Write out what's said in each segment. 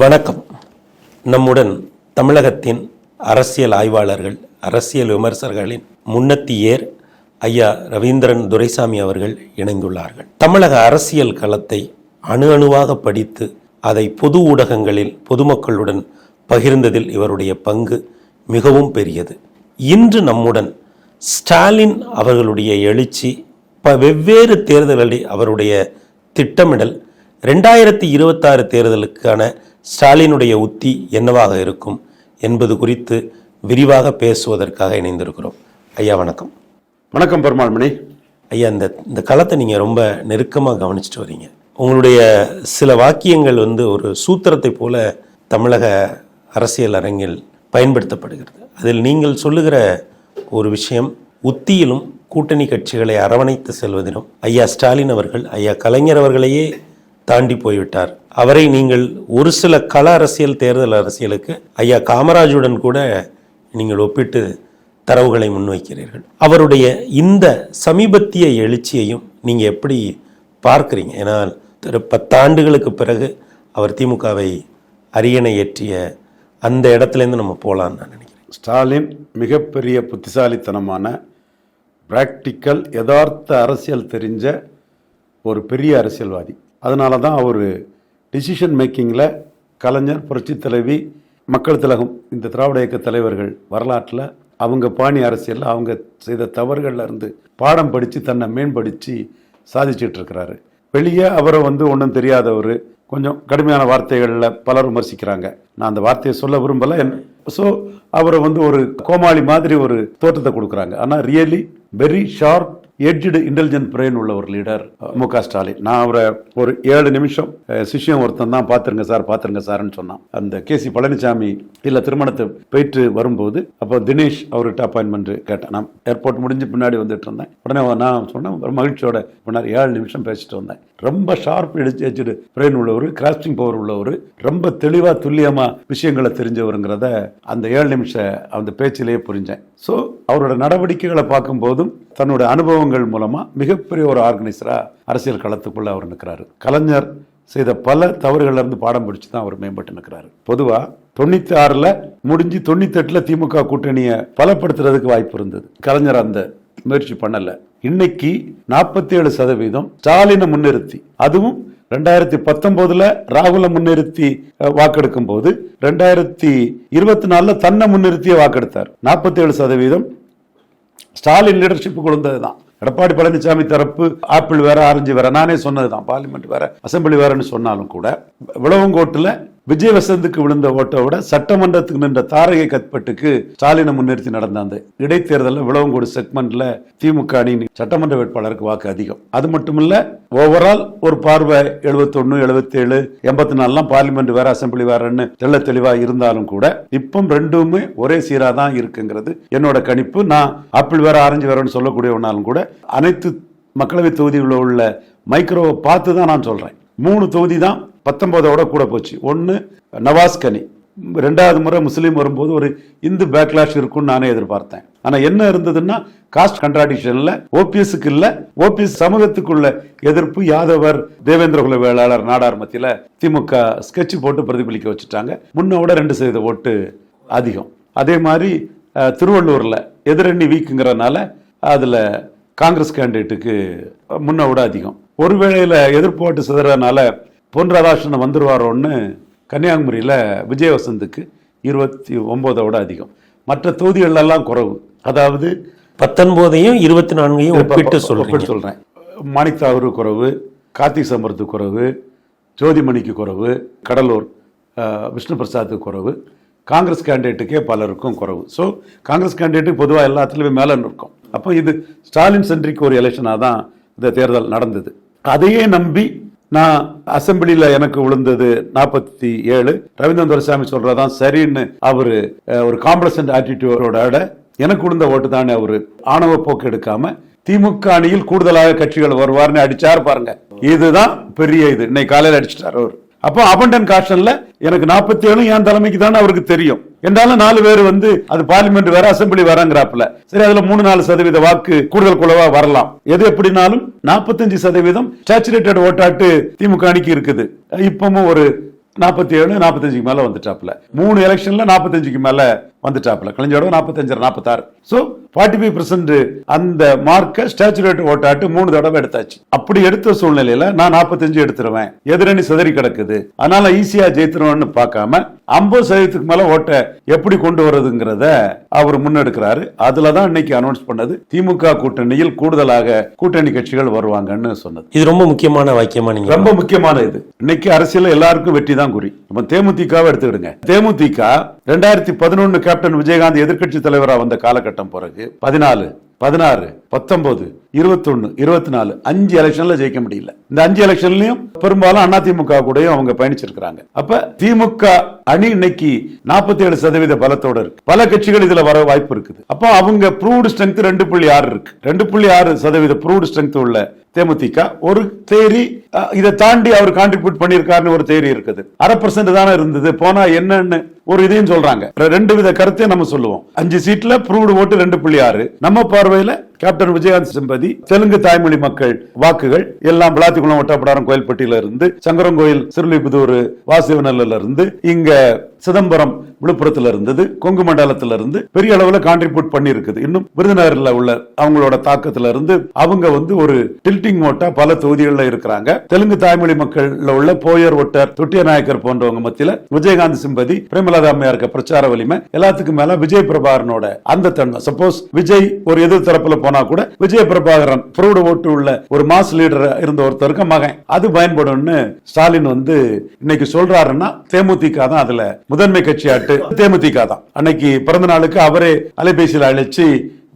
வணக்கம். நம்முடன் தமிழகத்தின் அரசியல் ஆய்வாளர்கள் அரசியல் விமர்சகர்களின் முன்னத்தியேர் ஐயா ரவீந்திரன் துரைசாமி அவர்கள் இணைந்துள்ளார்கள். தமிழக அரசியல் களத்தை அணு அணுவாக படித்து அதை பொது ஊடகங்களில் பொதுமக்களுடன் பகிர்ந்ததில் இவருடைய பங்கு மிகவும் பெரியது. இன்று நம்முடன் ஸ்டாலின் அவர்களுடைய எழுச்சி ப வெவ்வேறு தேர்தல்களில் அவருடைய திட்டமிடல் ரெண்டாயிரத்தி இருபத்தாறு தேர்தலுக்கான ஸ்டாலினுடைய உத்தி என்னவாக இருக்கும் என்பது குறித்து விரிவாக பேசுவதற்காக இணைந்திருக்கிறோம். ஐயா வணக்கம். வணக்கம் பெருமாள்மணி. ஐயா இந்த இந்த களத்தை நீங்கள் ரொம்ப நெருக்கமாக கவனிச்சிட்டு வரீங்க. உங்களுடைய சில வாக்கியங்கள் வந்து ஒரு சூத்திரத்தை போல தமிழக அரசியல் அரங்கில் பயன்படுத்தப்படுகிறது. அதில் நீங்கள் சொல்லுகிற ஒரு விஷயம் உத்தியிலும் கூட்டணி கட்சிகளை அரவணைத்து செல்வதிலும் ஐயா ஸ்டாலின் அவர்கள் ஐயா கலைஞர் அவர்களையே தாண்டி போய்விட்டார். அவரை நீங்கள் ஒரு சில கள அரசியல் தேர்தல் அரசியலுக்கு ஐயா காமராஜுடன் கூட நீங்கள் ஒப்பிட்டு தரவுகளை முன்வைக்கிறீர்கள். அவருடைய இந்த சமீபத்திய எழுச்சியையும் நீங்கள் எப்படி பார்க்குறீங்க? ஏன்னால் திரு பத்தாண்டுகளுக்கு பிறகு அவர் திமுகவை அரியணை ஏற்றிய அந்த இடத்துலேருந்து நம்ம போகலான்னு நான் நினைக்கிறேன். ஸ்டாலின் மிகப்பெரிய புத்திசாலித்தனமான பிராக்டிக்கல் யதார்த்த அரசியல் தெரிஞ்ச ஒரு பெரிய அரசியல்வாதி. அதனால தான் அவர் டிசிஷன் மேக்கிங்கில் கலைஞர் புரட்சித் தலைவி மக்கள் திலகம் இந்த திராவிட இயக்க தலைவர்கள் வரலாற்றில் அவங்க பாணி அரசியலில் அவங்க செய்த தவறுகள்ல இருந்து பாடம் படித்து தன்னை மேம்படுத்தி சாதிச்சுட்டு இருக்கிறாரு வெளியே அவரை வந்து ஒன்றும் தெரியாதவர். கொஞ்சம் கடுமையான வார்த்தைகளில் பலர் விமர்சிக்கிறாங்க. நான் அந்த வார்த்தையை சொல்ல விரும்பல. ஸோ அவரை வந்து ஒரு கோமாளி மாதிரி ஒரு தோற்றத்தை கொடுக்குறாங்க. ஆனால் really very sharp edged intelligent brain உள்ள ஒரு லீடர் மு க ஸ்டாலின். நான் அவரை ஒரு ஏழு நிமிஷம் சிஷ்யம் ஒருத்தன் தான் பார்த்துருங்க சார் பார்த்துருங்க சார்னு சொன்னான். அந்த கே சி பழனிசாமி இல்லை திருமணத்தை போயிட்டு வரும்போது அப்போ தினேஷ் அவர்கிட்ட அப்பாயின்மெண்ட் கேட்டேன். நான் ஏர்போர்ட் முடிஞ்சு பின்னாடி வந்துட்டு இருந்தேன். உடனே நான் சொன்னேன் ஒரு மகிழ்ச்சியோட பின்னாடி ஏழு நிமிஷம் பேசிட்டு வந்தேன். ரொம்ப ஷார்ப் எடுத்து வச்சுட்டு பிரெயின் உள்ளவர் கிராஸ்டிங் பவர் உள்ளவர் ரொம்ப தெளிவாக துல்லியமாக விஷயங்களை தெரிஞ்சவருங்கிறத அந்த ஏழு நிமிஷம் அந்த பேச்சிலேயே புரிஞ்சேன். ஸோ அவரோட நடவடிக்கைகளை பார்க்கும்போதும் தன்னோட அனுபவங்கள் மூலமாக மிகப்பெரிய ஒரு ஆர்கனைசராக அரசியல் களத்துக்குள்ளே அவர் நிற்கிறாரு கலைஞர் செய்த பல தவறுகள்லேருந்து பாடம் பிடிச்சி தான் அவர் மேம்பட்டு நிற்கிறாரு பொதுவாக தொண்ணூற்றி ஆறில் முடிஞ்சு தொண்ணூத்தெட்டில் திமுக கூட்டணியை பலப்படுத்துறதுக்கு வாய்ப்பு இருந்தது. கலைஞர் அந்த முயற்சி பண்ணல. இன்னைக்கு நாற்பத்தி ஏழு சதவீதம் ஸ்டாலினை முன்னிறுத்தி அதுவும் ரெண்டாயிரத்தி பத்தொன்பதுல ராகுல முன்னிறுத்தி வாக்கெடுக்கும் போது ரெண்டாயிரத்தி இருபத்தி நாலுல தன்னை முன்னிறுத்திய வாக்கெடுத்தார். நாற்பத்தி ஏழு சதவீதம் ஸ்டாலின் லீடர்ஷிப் கொண்டது தான் எடப்பாடி பழனிசாமி தரப்பு ஆப்பிள் வேற ஆரஞ்சு வேற நானே சொன்னது தான் பார்லிமெண்ட் வேற அசம்பிளி வேறன்னு சொன்னாலும் கூட விளவங்கோட்டுல விஜய் வசந்துக்கு விழுந்த ஓட்டை விட சட்டமன்றத்துக்கு நின்ற தாரகை கத்பட்டுக்கு ஸ்டாலினை முன்னிறுத்தி நடந்த அந்த இடைத்தேர்தலில் விளவங்கோடு செக்மெண்ட்ல திமுக அணி சட்டமன்ற வேட்பாளருக்கு வாக்கு அதிகம். அது மட்டும் இல்ல ஓவரால் ஒரு பார்வை எழுபத்தொன்னு எழுபத்தேழு எண்பத்தி நாலுலாம் பார்லிமெண்ட் வேற அசம்பிளி வேறன்னு தெள்ள தெளிவா இருந்தாலும் கூட இப்போ ரெண்டுமே ஒரே சீரா தான் இருக்குங்கிறது என்னோட கணிப்பு. நான் ஆப்பிள் வேற ஆரஞ்சு வேறன்னு சொல்லக்கூடியவனாலும் கூட அனைத்து மக்களவை தொகுதிகளில் உள்ள மைக்ரோவை பார்த்து தான் நான் சொல்றேன். மூணு தொகுதி தான் பத்தொன்பதோட கூட போச்சு. ஒன்று நவாஸ் கனி. ரெண்டாவது முறை முஸ்லீம் வரும்போது ஒரு இந்து பேக்லாஷ் இருக்கும்னு நானே எதிர்பார்த்தேன். ஆனால் என்ன இருந்ததுன்னா காஸ்ட் கண்ட்ராடிக்ஷன்ல ஓபிஎஸ்க்கு இல்லை ஓபிஎஸ் சமூகத்துக்குள்ள எதிர்ப்பு யாதவர் தேவேந்திரகுல வேளாளர் நாடார் மத்தியில் திமுக ஸ்கெட்ச் போட்டு பிரதிபலிக்க வச்சுட்டாங்க. முன்னோட விட ரெண்டு சதவீத ஓட்டு அதிகம். அதே மாதிரி திருவள்ளூரில் எதிரணி வீக்குங்கிறனால அதில் காங்கிரஸ் கேண்டிடேட்டுக்கு முன்னோட விட அதிகம். ஒருவேளையில எதிர்ப்பு ஓட்டு சிதறனால பொன் ராதாகிருஷ்ணன் வந்துருவாரோன்னு கன்னியாகுமரியில விஜய் வசந்துக்கு இருபத்தி ஒன்பதை விட அதிகம். மற்ற தொகுதிகள் எல்லாம் குறைவு. அதாவது பத்தொன்பதையும் இருபத்தி நான்கையும் ஒப்பிட்டு சொல்றீங்க. ஒப்பிட்டு சொல்றேன். மாணிக் தாகூர் குறைவு கார்த்திக் சம்பரத்து குறைவு ஜோதிமணிக்கு குறைவு கடலூர் விஷ்ணு பிரசாத்துக்கு குறைவு காங்கிரஸ் கேண்டிடேட்டுக்கே பலருக்கும் குறைவு. ஸோ காங்கிரஸ் கேண்டிடேட்டுக்கு பொதுவாக எல்லாத்துலேயுமே மேலே இருக்கும் அப்போ இது ஸ்டாலின் சென்ட்ரிக் ஒரு எலெக்ஷனாக தான் இந்த தேர்தல் நடந்தது. அதையே நம்பி நான் அசெம்பிளியில் எனக்கு விழுந்தது நாற்பத்தி ஏழு. ரவீந்திரன் துரைசாமி சொல்றதான் சரின்னு அவரு ஒரு காம்ப்ளசன்ட் ஆட்டிடியூடோட எனக்கு விழுந்த ஓட்டு தானே அவரு. ஆணவ போக்கு எடுக்காம திமுக அணியில் கூடுதலாக கட்சிகள் வருவார்னு அடிச்சார் பாருங்க. இதுதான் பெரிய இது. இன்னைக்கு காலையில் அடிச்சிட்டார் அவர். அப்போ அபண்டன் காஷன்ல எனக்கு நாற்பத்தி ஏழு என் தலைமைக்கு தானே அவருக்கு தெரியும். என்றாலும் நாலு பேர் வந்து அது பார்லிமெண்ட் வேற அசெம்பிளி வரங்கிறாப்புல சரி அதுல மூணு நாலு சதவீத வாக்கு கூடுதல் குழுவா வரலாம். எது எப்படினாலும் நாற்பத்தஞ்சு சதவீதம் சேச்சுரேட்டட் ஓட்டாட்டு திமுக அணிக்கு இருக்குது. இப்பவும் ஒரு நாற்பத்தி ஏழு நாற்பத்தஞ்சுக்கு மேல வந்துட்டாப்ல மூணு எலெக்ஷன்ல நாற்பத்தஞ்சுக்கு மேல வந்துட்டாப்ல கலைஞரோட நாற்பத்தஞ்சு நாற்பத்தாறு ஸோ ஃபார்ட்டி ஃபைவ் பர்சன்ட் அந்த மார்க்கை ஸ்டாச்சுரேட் ஓட்டாட்டு மூணு தடவை எடுத்தாச்சு. அப்படி எடுத்த சூழ்நிலையில நான் நாற்பத்தஞ்சு எடுத்துருவேன். எதிரணி சிதறி கிடக்குது. அதனால ஈஸியா ஜெயித்துருவேன்னு பார்க்காம ஐம்பது சதவீதத்துக்கு மேல ஓட்டை எப்படி கொண்டு வர்றதுங்கிறத அவர் முன்னெடுக்கிறாரு. அதுல தான் இன்னைக்கு அனௌன்ஸ் பண்ணது. திமுக கூட்டணியில் கூடுதலாக கூட்டணி கட்சிகள் வருவாங்கன்னு சொன்னது. இது ரொம்ப முக்கியமான வாக்கியமா நீங்க ரொம்ப முக்கியமான இது. இன்னைக்கு அரசியல் எல்லாருக்கும் வெற்றி தான் குறி. நம்ம தேமுதிகவை எடுத்துக்கிடுங்க. தேமுதிக ரெண்டாயிரத்தி பதினொன்னு கேப்டன் விஜயகாந்த் எதிர்க்கட்சி தலைவராக வந்த காலகட்டம் பிறகு பதினாலு பதினாறு பத்தொன்பது இருபத்தொன்னு இருபத்தி நாலு அஞ்சு எலெக்ஷன்ல ஜெயிக்க முடியல. இந்த அஞ்சு எலெக்ஷன்லயும் பெரும்பாலும் அதிமுக கூடயும் அவங்க பயணிச்சிருக்கிறாங்க. அப்ப திமுக அணி இன்னைக்கு நாற்பத்தி ஏழு சதவீத பலத்தோட இருக்கு. பல கட்சிகள் இதுல வர வாய்ப்பு இருக்குது. அப்போ அவங்க ப்ரூவ்டு ஸ்ட்ரென்த் ரெண்டு புள்ளி ஆறு இருக்கு. ரெண்டு புள்ளி ஆறு சதவீத ப்ரூவ்டு ஸ்ட்ரென்த் உள்ள தேமுதிக ஒரு தேரி இதை தாண்டி அவர் கான்ட்ரிபியூட் பண்ணியிருக்காருன்னு ஒரு தேரி இருக்குது. அரை பர்சன்ட் தானே இருந்தது. போனா என்னன்னு ஒரு இதையும் சொல்றாங்க. ரெண்டு வித கருத்தையும் நம்ம சொல்லுவோம். அஞ்சு சீட்ல ப்ரூவ்டு ஓட்டு ரெண்டு புள்ளி ஆறு. நம்ம பார்வையில கேப்டன் விஜயகாந்த் செம்பதி தெலுங்கு தாய்மொழி மக்கள் வாக்குகள் எல்லாம் விளாத்திக்குளம் ஒட்டப்படாரம் கோயில்பட்டியில இருந்து சங்கரங்கோயில் சிறுலிபுதூர் வாசிவநல்ல இருந்து இங்க சிதம்பரம் விழுப்புரத்துல இருந்தது கொங்கு மண்டலத்துல இருந்து பெரிய அளவுல கான்ட்ரிபியூட் பண்ணி இருக்குது இன்னும் விருதுநகர்ல உள்ள அவங்களோட தாக்கத்துல இருந்து அவங்க வந்து ஒரு டில்டிங் ஓட்டா பல தொகுதிகளில் இருக்கிறாங்க. தெலுங்கு தாய்மொழி மக்கள்ல உள்ள போயர் ஒட்டர் தொட்டிய நாயக்கர் போன்றவங்க மத்தியில விஜயகாந்த் சிம்பதி பிரேமலதா அம்மையாருக்கு பிரச்சார வலிமை எல்லாத்துக்கும் மேல விஜய் பிரபாகரனோட அந்த தன்மை சப்போஸ் விஜய் ஒரு எதிர் தரப்புல போனா கூட விஜய் பிரபாகரன் புரோடு ஓட்டு உள்ள ஒரு மாஸ் லீடர் இருந்த ஒருத்தருக்கு மகன். அது பயன்படும்னு ஸ்டாலின் வந்து இன்னைக்கு சொல்றாருன்னா தேமுதிக தான் அதுல முதன்மை கட்சியாட்டு. தேமுதிக தான். அன்னைக்கு பிறந்த நாளுக்கு அவரே அலைபேசியில் அழைச்சு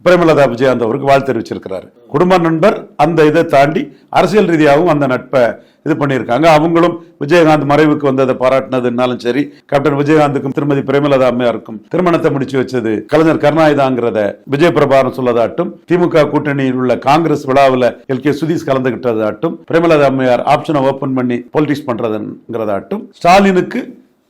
பிரேமலதா விஜயகாந்த் அவருக்கு வாழ்த்து தெரிவிச்சிருக்கிறாரு. குடும்ப நண்பர் அந்த இதை தாண்டி அரசியல் ரீதியாகவும் அந்த நட்பை இது பண்ணியிருக்காங்க. அவங்களும் விஜயகாந்த் மறைவுக்கு வந்ததை பாராட்டினதுனாலும் சரி கேப்டன் விஜயகாந்துக்கும் திருமதி பிரேமலதா அம்மையாருக்கும் திருமணத்தை முடிச்சு வச்சது கலைஞர் கருணாயுதாங்கிறத விஜய் பிரபாகரன் சொல்லதாட்டும் திமுக கூட்டணியில் உள்ள காங்கிரஸ் விழாவில் எல். கே. சுதீஷ் கலந்துகிட்டதாட்டும் பிரேமலதா அம்மையார் ஆப்ஷனை ஓபன் பண்ணி பொலிட்டிக்ஸ் பண்றதுங்கிறதாட்டும் ஸ்டாலினுக்கு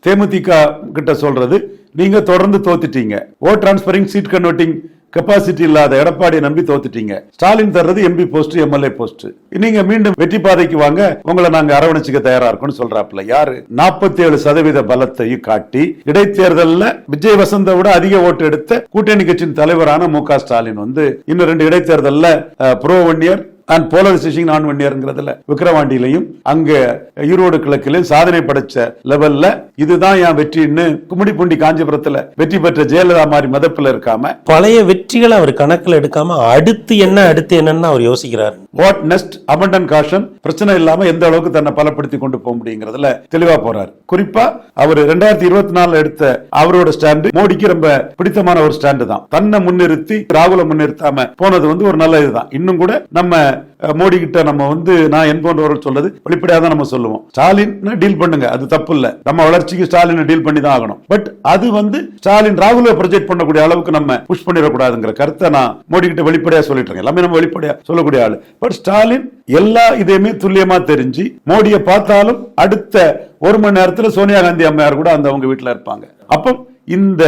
தேமுதிக கிட்ட சொல்றது நீங்க தொடர்ந்து தோத்துட்டீங்க. Oh transferring seat converting capacity இல்லாத எடப்பாடியை நம்பி தோத்துட்டீங்க. ஸ்டாலின் தர்றது எம்பி போஸ்ட் எம்எல்ஏ போஸ்ட் நீங்க மீண்டும் வெற்றி பாதைக்கு வாங்க. உங்களை நாங்க அரவணைச்சுக்க தயாரா இருக்கோம்னு சொல்றாப்ல யாரு? நாற்பத்தி ஏழு சதவீத பலத்தையும் காட்டி இடைத்தேர்தலில் விஜய் வசந்த விட அதிக ஓட்டு எடுத்த கூட்டணி கட்சியின் தலைவரான மு ஸ்டாலின் வந்து இன்னும் ரெண்டு இடைத்தேர்தலில் புரோவன்யர் அண்ட் போலரைசேஷன் நான் ஒன் இயர்ங்கிறதுல விக்கிரவாண்டியிலையும் அங்க ஈரோடு கிழக்கிலையும் சாதனை படைச்ச லெவல்ல இதுதான் என் வெற்றின்னு கும்மிடிப்பூண்டி காஞ்சிபுரத்துல வெற்றி பெற்ற ஜெயலலிதா மாதிரி மதப்புல இருக்காம பழைய வெற்றிகளை அவர் கணக்குல எடுக்காம அடுத்து என்ன அடுத்து என்னன்னு அவர் யோசிக்கிறாரு. வாட் நெஸ்ட் அபண்டன் காஷன் பிரச்சனை இல்லாம எந்த அளவுக்கு தன்னை பலப்படுத்தி கொண்டு போக முடியுங்கிறதுல தெளிவா போறாரு. குறிப்பா அவர் ரெண்டாயிரத்தி இருபத்தி நாலுல எடுத்த அவரோட ஸ்டாண்டு மோடிக்கு ரொம்ப பிடித்தமான ஒரு ஸ்டாண்டு தான் தன்னை முன்னிறுத்தி ராகுல முன்னிறுத்தாம போனது வந்து ஒரு நல்ல இதுதான். இன்னும் கூட நம்ம மோடி கிட்ட நம்ம வந்து நான் என் சொல்றது வெளிப்படையாக தான் நம்ம சொல்லுவோம். ஸ்டாலின் டீல் பண்ணுங்க அது தப்பு இல்ல நம்ம வளர்ச்சிக்கு ஸ்டாலின் டீல் பண்ணி தான் ஆகணும். பட் அது வந்து ஸ்டாலின் ராகுல ப்ரொஜெக்ட் பண்ணக்கூடிய அளவுக்கு நம்ம புஷ் பண்ணிடக்கூடாதுங்கிற கருத்தை நான் மோடி கிட்ட வெளிப்படையா சொல்லிட்டு இருக்கேன். எல்லாமே நம்ம வெளிப்படையா சொல்லக்கூடிய ஆளு. பட் ஸ்டாலின் எல்லா இதையுமே துல்லியமா தெரிஞ்சு மோடியை பார்த்தாலும் அடுத்த ஒரு மணி நேரத்துல சோனியா காந்தி அம்மையார் கூட அந்த அவங்க வீட்டில் இருப்பாங்க. அப்போ இந்த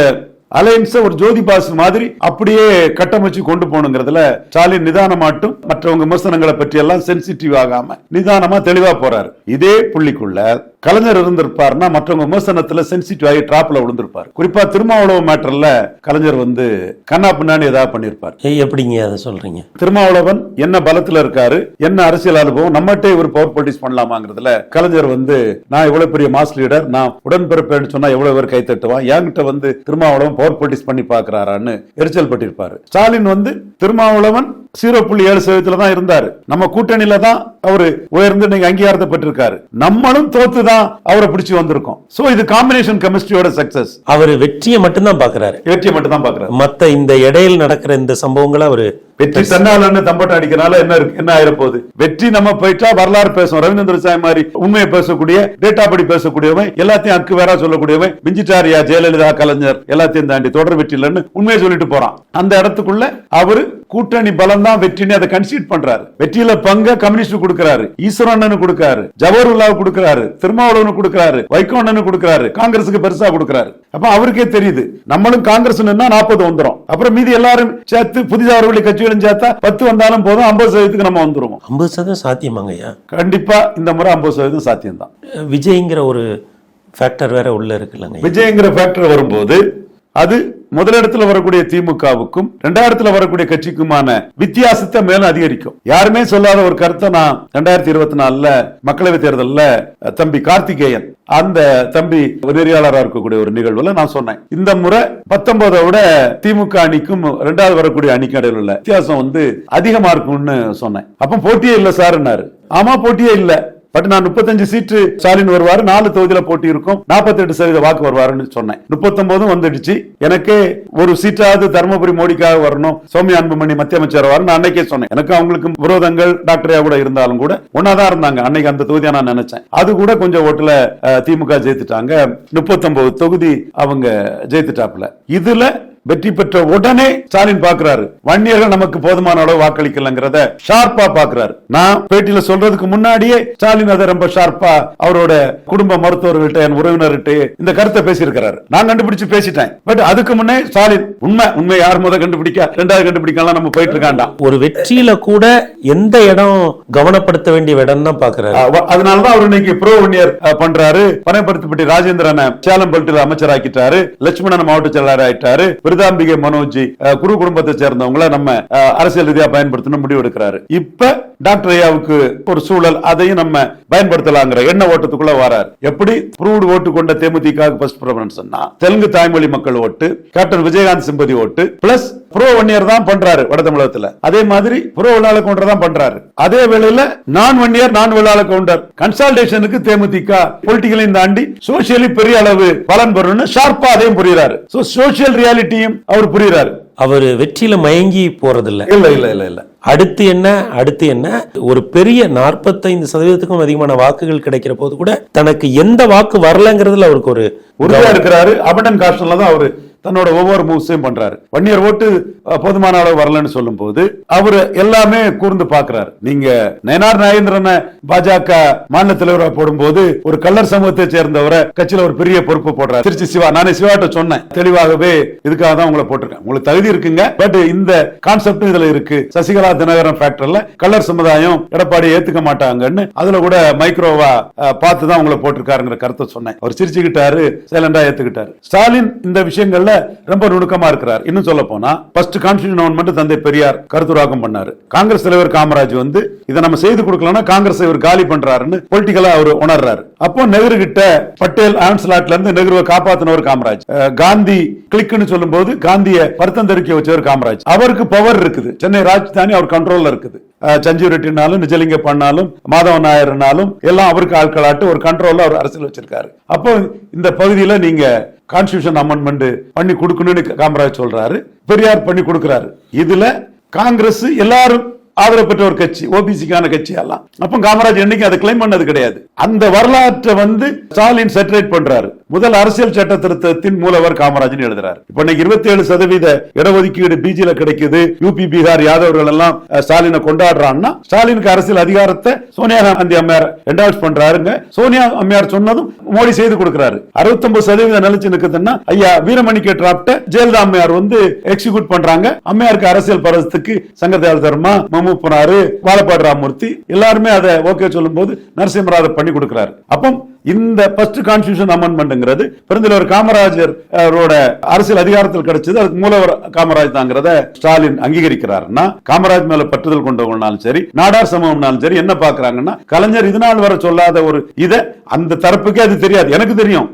அலையன்ஸ் ஒரு ஜோதி பாஸ் மாதிரி அப்படியே கட்டமைச்சு கொண்டு போகணுங்கிறதுல ஸ்டாலின் நிதானமாட்டும் மற்றவங்க விமர்சனங்களை பற்றி எல்லாம் சென்சிட்டிவ் ஆகாம நிதானமா தெளிவா போறாரு. இதே புள்ளிக்குள்ள கலைஞர் இருந்திருப்பாருன்னா மற்றவங்க விமர்சனத்துல சென்சிட்டிவ் ஆகி டிராப்ல விழுந்திருப்பார். குறிப்பா திருமாவளவன் மேட்டர்ல கலைஞர் வந்து கண்ணா பின்னாடி ஏதாவது பண்ணியிருப்பார் ஏய், எப்படிங்க அதை சொல்றீங்க? திருமாவளவன் என்ன பலத்துல இருக்காரு என்ன அரசியல் அனுபவம் நம்மகிட்ட இவர் பவர் பொலிட்டிக்ஸ் பண்ணலாமாங்கிறதுல கலைஞர் வந்து நான் இவ்வளவு பெரிய மாஸ் லீடர் நான் உடன்பிறப்பேன்னு சொன்னா எவ்வளவு பேர் கை தட்டுவான்? என்கிட்ட வந்து திருமாவளவன் பவர் பொலிட்டிக்ஸ் பண்ணி பாக்குறாரான்னு எரிச்சல் பட்டிருப்பாரு. ஸ்டாலின் வந்து திருமாவளவன் ஜீரோ புள்ளி ஏழு சதவீதத்துல தான் இருந்தாரு. நம்ம கூட்டணியில தான் அவரு உயர்ந்து நீங்க அங்கீகாரத்தை பெற்றிருக்காரு நம்மளும் தோத்து தான் அவரை பிடிச்சு வந்திருக்கோம். சோ இது காம்பினேஷன் கெமிஸ்ட்ரியோட சக்சஸ் அவர் வெற்றியை மட்டும்தான் பாக்குறாரு வெற்றியை மட்டும் தான் பாக்குறாரு மத்த இந்த இடையில் நடக்கிற இந்த சம்பவங்களை அவரு வெற்றி தன்னால தம்பட்டம் அடிக்கிறனால என்ன இருக்கு? என்ன ஆயிர போகுது வெற்றி நம்ம போயிட்டா வரலாறு பேசும் ரவீந்திர சாமி மாதிரி உண்மையை பேசக்கூடிய டேட்டா படி பேசக்கூடியவன் எல்லாத்தையும் அக்கு வேற சொல்லக்கூடியவன் மிஞ்சிட்டாரியா ஜெயலலிதா கலைஞர் எல்லாத்தையும் தாண்டி தொடர் வெற்றி இல்லைன்னு உண்மையை சொல்லிட்டு போறான். அந்த இடத்துக்குள்ள அவரு கூட்டணி பலம் தான் வெற்றின்னு அதை கன்சீட் பண்றாரு. வெற்றியில பங்க கம்யூனிஸ்ட் கொடுக்கிறாரு ஈஸ்வரண்ணனு கொடுக்கிறாரு ஜவஹர்லாவுக்கு கொடுக்கிறாரு திருமாவளவனு கொடுக்கிறாரு வைகோண்ணனு கொடுக்கிறாரு காங்கிரஸுக்கு பெருசா கொடுக்கிறாரு. அப்ப அவருக்கே தெரியுது நம்மளும் காங்கிரஸ் நாற்பது வந்துரும். அப்புறம் மீதி எல்லாரும் சேர்த்து புதிதாக வரவழி சேர்த்தா பத்து வந்தாலும் போதும் ஐம்பது சதவீதத்துக்கு நம்ம வந்துருவோம். ஐம்பது சதவீதம் சாத்தியமாங்க ஐயா. கண்டிப்பா இந்த முறை ஐம்பது சதவீதம் சாத்தியம்தான். விஜய்ங்கிற ஒரு ஃபேக்டர் வேற உள்ள இருக்குல்லங்க விஜயங்கிற ஃபேக்டர் வரும்போது அது முதலிடத்துல வரக்கூடிய திமுகவுக்கும் ரெண்டாயிரத்துல வரக்கூடிய கட்சிக்குமான வித்தியாசத்தை மேலும் அதிகரிக்கும். யாருமே சொல்லாத ஒரு கருத்தை நான் ரெண்டாயிரத்தி இருபத்தி நாலுல மக்களவை தேர்தலில் தம்பி கார்த்திகேயன் அந்த தம்பி நெறியாளராக இருக்கக்கூடிய ஒரு நிகழ்வுல நான் சொன்னேன். இந்த முறை பத்தொன்பதை விட திமுக அணிக்கும் ரெண்டாவது வரக்கூடிய அணிக்கும் இடையில உள்ள வித்தியாசம் வந்து அதிகமா இருக்கும்னு சொன்னேன். அப்ப போட்டியே இல்ல சார்னாரு ஆமா போட்டியே இல்லை. பட் நான் முப்பத்தஞ்சு சீட்டு ஸ்டாலின் வருவாரு நாலு தொகுதியில போட்டி இருக்கும் 48% சதவீத வாக்கு வருவாருன்னு சொன்னேன். முப்பத்தொன்பதும் வந்துடுச்சு. எனக்கே ஒரு சீட்டாவது தருமபுரி மோடிக்காக வரணும். சோமியா அன்புமணி மத்திய அமைச்சர் வரணும் நான் அன்னைக்கே சொன்னேன். எனக்கு அவங்களுக்கு விரோதங்கள் டாக்டரையா கூட இருந்தாலும் கூட ஒன்னாதான் இருந்தாங்க. அன்னைக்கு அந்த தொகுதியை நான் நினைச்சேன். அது கூட கொஞ்சம் ஓட்டுல திமுக ஜெயித்துட்டாங்க. முப்பத்தொன்பது தொகுதி அவங்க ஜெயித்துட்டாப்புல. இதுல வெற்றி பெற்ற உடனே ஸ்டாலின் பாக்குறாரு வன்னியர்கள் நமக்கு போதுமான அளவு வாக்களிக்கலங்கிறத ஷார்ப்பா பாக்குறாரு நான் பேட்டியில சொல்றதுக்கு முன்னாடியே ஸ்டாலின் அதை ரொம்ப ஷார்ப்பா அவரோட குடும்ப மருத்துவர்கள்ட்ட என் உறவினர்கிட்ட இந்த கருத்தை பேசியிருக்கிறாரு. நான் கண்டுபிடிச்சு பேசிட்டேன். பட் அதுக்கு முன்னே ஸ்டாலின் உண்மை உண்மை யார் முத கண்டுபிடிக்க? ரெண்டாவது கண்டுபிடிக்கலாம் நம்ம போயிட்டு இருக்காண்டா ஒரு வெற்றியில கூட எந்த இடம் கவனப்படுத்த வேண்டிய இடம் தான் பாக்குறாரு அதனாலதான் அவர் இன்னைக்கு ப்ரோ ஒன்னியர் பண்றாரு. பனைப்படுத்தப்பட்டி ராஜேந்திரனை சேலம் பல்ட்டில் அமைச்சராக்கிட்டாரு. லட்சுமணன் மாவட்ட செயலாளர் ஆயிட்டாரு விருதாம்பிகை மனோஜி குரு குடும்பத்தை சேர்ந்தவங்கள நம்ம அரசியல் ரீதியா பயன்படுத்தணும் முடிவு எடுக்கிறாரு. இப்ப டாக்டர் ஐயாவுக்கு ஒரு சூழல் அதையும் நம்ம பயன்படுத்தலாங்கிற எண்ண ஓட்டத்துக்குள்ள வராரு. எப்படி? ப்ரூவ்டு ஓட்டு கொண்ட தேமுதிக ஃபர்ஸ்ட் ப்ரிஃபரன்ஸ் தெலுங்கு தாய்மொழி மக்கள் ஓட்டு கேப்டன் விஜயகாந்த் சிம்பதி ஓட்டு பிளஸ் ப்ரோ வன்னியர் தான் பண்றாரு வட தமிழகத்துல. அதே மாதிரி ப்ரோ வெள்ளாள கவுண்டர் தான் பண்றாரு. அதே வேளையில நான் வன்னியர் நான் வெள்ளாள கவுண்டர் கன்சால்டேஷனுக்கு தேமுதிக பொலிட்டிக்கலையும் தாண்டி சோசியலி பெரிய அளவு பலன் பெறணும்னு ஷார்ப்பா அதையும் புரியுறாரு. சோசியல் ரியாலிட்டியும் அவர் புரியுறாரு. அவர் வெற்றியில மயங்கி போறதில்ல. இல்ல இல்ல இல்ல இல்ல. அடுத்து என்ன அடுத்து என்ன ஒரு பெரிய நாற்பத்தைந்து சதவீதத்துக்கும் அதிகமான வாக்குகள் கிடைக்கிற போது கூட தனக்கு எந்த வாக்கு வரலங்கிறதுல அவருக்கு ஒரு உறுதியா இருக்கிறாரு. அபண்டன் காஸ்டன்ல தான் அவரு தன்னோட ஒவ்வொரு மூவ்ஸையும் பண்றாரு. வன்னியர் ஓட்டு போதுமான அளவு வரலன்னு சொல்லும் போது அவரு எல்லாமே கூர்ந்து பாக்குறாரு. நீங்க நயனார் நாகேந்திரனை பாஜக மாநில தலைவரா போடும்போது ஒரு கல்லர் சமூகத்தை சேர்ந்தவரை கட்சியில ஒரு பெரிய பொறுப்பு போடுறாரு. திருச்சி சிவா நானே சிவாட்ட சொன்னேன். தெளிவாகவே இதுக்காக தான் உங்களை போட்டிருக்கேன். உங்களுக்கு தகுதி இருக்குங்க பட் இந்த கான்செப்ட் இதுல இருக்கு. சசிகலா தினகரன் ஃபேக்டர்ல கல்லர் சமுதாயம் எடப்பாடி ஏத்துக்க மாட்டாங்கன்னு அதுல கூட மைக்ரோவா பார்த்து தான் உங்களை போட்டிருக்காருங்கிற கருத்தை சொன்னேன். அவர் சிரிச்சுக்கிட்டாரு சைலண்டா ஏத்துக்கிட்டாரு. ஸ்டாலின் இந்த விஷயங்கள்ல ரொம்ப நுணுக்கமா இருக்கிறார். இன்னும் சொல்ல போனா ஃபர்ஸ்ட் கான்ஸ்டியூஷன் அமெண்ட்மெண்ட் தந்தை பெரியார் கருத்துராகம் பண்ணாரு. காங்கிரஸ் தலைவர் காமராஜ் வந்து இதை நம்ம செய்து கொடுக்கலன்னா காங்கிரஸ் இவர் காலி பண்றாருன்னு பொலிட்டிக்கலா அவர் உணர்றாரு. அப்போ நெஹ்ரு கிட்ட பட்டேல் ஆன்ஸ்லாட்ல இருந்து நெஹ்ருவை காப்பாத்தினவர் காமராஜ். காந்தி கிளிக்னு சொல்லும்போது காந்திய பருத்தம் தெரிவிக்க வச்சவர் காமராஜ். அவருக்கு பவர் இருக்குது. சென்னை ராஜ்தானி அவர் கண்ட்ரோல்ல இருக்குது. சஞ்சீவ் ரெட்டினாலும் நிஜலிங்க பண்ணாலும் மாதவ நாயர்னாலும் எல்லாம் அவருக்கு ஆட்களாட்டு ஒரு கண்ட்ரோல்ல அவர் அரசியல் வச்சிருக்காரு. அப்போ இந்த பகுதியில நீங்க கான்ஸ்டியூஷன் அமெண்ட்மெண்ட் பண்ணி கொடுக்கணும்னு காமராஜ் சொல்றாரு. பெரியார் பண்ணி கொடுக்கிறாரு. இதுல காங்கிரஸ் எல்லாரும் ஆதரவு பெற்ற ஒரு கட்சி ஓபிசிக்கான கட்சி எல்லாம் அப்ப காமராஜ் என்னைக்கு அதை கிளைம் பண்ணது கிடையாது. அந்த வரலாற்றை வந்து ஸ்டாலின் செட்டரேட் பண்றாரு. முதல் அரசியல் சட்ட திருத்தத்தின் மூலவர் காமராஜ் எழுதுறாரு. இப்ப இன்னைக்கு இருபத்தி ஏழு சதவீத இடஒதுக்கீடு பிஜில கிடைக்குது. யூபி பீகார் யாதவர்கள் எல்லாம் ஸ்டாலினை கொண்டாடுறான்னா ஸ்டாலினுக்கு அரசியல் அதிகாரத்தை சோனியா காந்தி அம்மையார் என்டால்ஸ் பண்றாருங்க. சோனியா அம்மையார் சொன்னதும் மோடி செய்து கொடுக்கிறாரு. 69% சதவீதம் நிலைச்சு நிக்குதுன்னா ஐயா வீரமணிக்க டிராப்ட ஜெயலலிதா அம்மையார் வந்து எக்ஸிக்யூட் பண்றாங்க. அம்மையாருக்கு அரசியல் பரவத்துக்கு சங்கர் தர்மா மமு வாழப்பாடு ராமூர்த்தி எல்லாருமே அதை ஓகே சொல்லும் போது அதை பண்ணி கொடுக்கிறாரு. அப்போ இந்த ஃபர்ஸ்ட் கான்ஸ்டியூஷன் அமெண்ட்மெண்ட்ங்கிறது பெருந்தலைவர் காமராஜர் அரசியல் அதிகாரத்தில் கிடைச்சது அதுக்கு மூலவர் காமராஜ் தாங்கிறத ஸ்டாலின் அங்கீகரிக்கிறாருன்னா காமராஜ் மேல பற்றுதல் கொண்டவங்கனாலும் சரி நாடார் சமூகம்னாலும் சரி என்ன பாக்குறாங்கன்னா கலைஞர் இதனால் வர சொல்லாத ஒரு இதை அந்த தரப்புக்கே அது தெரியாது எனக்கு தெரியும்.